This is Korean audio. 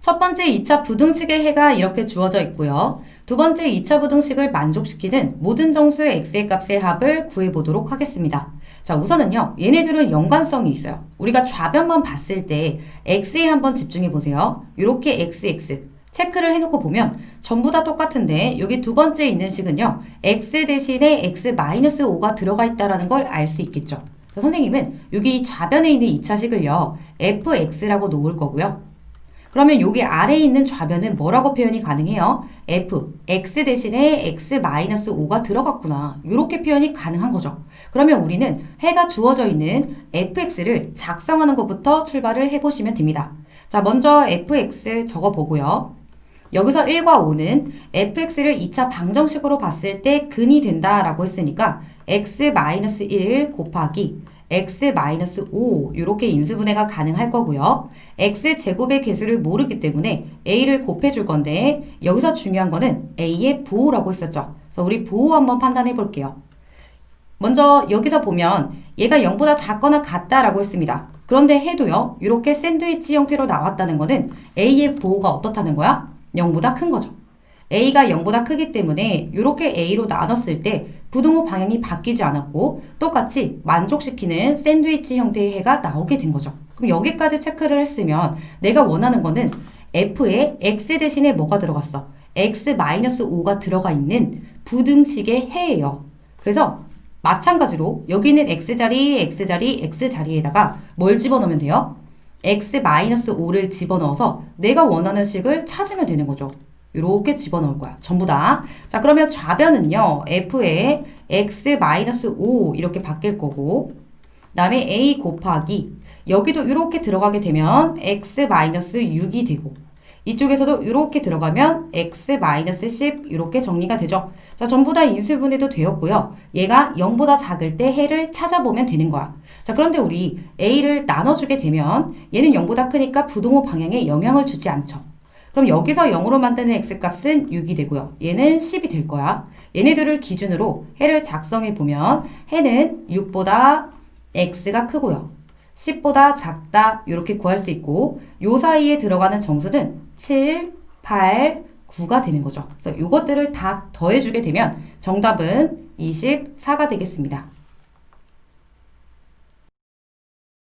첫 번째 2차 부등식의 해가 이렇게 주어져 있고요. 두 번째 2차 부등식을 만족시키는 모든 정수 x의 값의 합을 구해보도록 하겠습니다. 자, 우선은요, 얘네들은 연관성이 있어요. 우리가 좌변만 봤을 때 x에 한번 집중해 보세요. 이렇게 x, x. 체크를 해놓고 보면 전부 다 똑같은데 여기 두 번째 있는 식은요, x 대신에 x-5가 들어가 있다는 걸 알 수 있겠죠. 자, 선생님은 여기 좌변에 있는 2차식을요, fx라고 놓을 거고요. 그러면 여기 아래에 있는 좌변은 뭐라고 표현이 가능해요? f, x 대신에 x-5가 들어갔구나. 이렇게 표현이 가능한 거죠. 그러면 우리는 해가 주어져 있는 fx를 작성하는 것부터 출발을 해보시면 됩니다. 자, 먼저 fx 적어보고요. 여기서 1과 5는 fx를 2차 방정식으로 봤을 때 근이 된다라고 했으니까 x-1 곱하기 x-5 이렇게 인수분해가 가능할 거고요. x제곱의 개수를 모르기 때문에 a를 곱해줄 건데 여기서 중요한 거는 a의 부호라고 했었죠. 그래서 우리 부호 한번 판단해 볼게요. 먼저 여기서 보면 얘가 0보다 작거나 같다라고 했습니다. 그런데 해도요. 이렇게 샌드위치 형태로 나왔다는 거는 a의 부호가 어떻다는 거야? 0보다 큰 거죠. A가 0보다 크기 때문에 이렇게 a로 나눴을 때 부등호 방향이 바뀌지 않았고 똑같이 만족시키는 샌드위치 형태의 해가 나오게 된 거죠. 그럼 여기까지 체크를 했으면 내가 원하는 거는 f에 x 대신에 뭐가 들어갔어? x-5가 들어가 있는 부등식의 해예요. 그래서 마찬가지로 여기는 x자리, x자리, x자리에다가 뭘 집어넣으면 돼요? x-5를 집어넣어서 내가 원하는 식을 찾으면 되는 거죠. 이렇게 집어넣을 거야. 전부 다. 자, 그러면 좌변은요. f에 x-5 이렇게 바뀔 거고 그다음에 a 곱하기 여기도 이렇게 들어가게 되면 x-6이 되고 이쪽에서도 이렇게 들어가면 x-10 이렇게 정리가 되죠. 자, 전부 다 인수분해도 되었고요. 얘가 0보다 작을 때 해를 찾아보면 되는 거야. 자, 그런데 우리 a를 나눠주게 되면 얘는 0보다 크니까 부동호 방향에 영향을 주지 않죠. 그럼 여기서 0으로 만드는 x값은 6이 되고요. 얘는 10이 될 거야. 얘네들을 기준으로 해를 작성해 보면 해는 6보다 x가 크고요. 10보다 작다 이렇게 구할 수 있고 요 사이에 들어가는 정수는 7, 8, 9가 되는 거죠. 그래서 이것들을 다 더해주게 되면 정답은 24가 되겠습니다.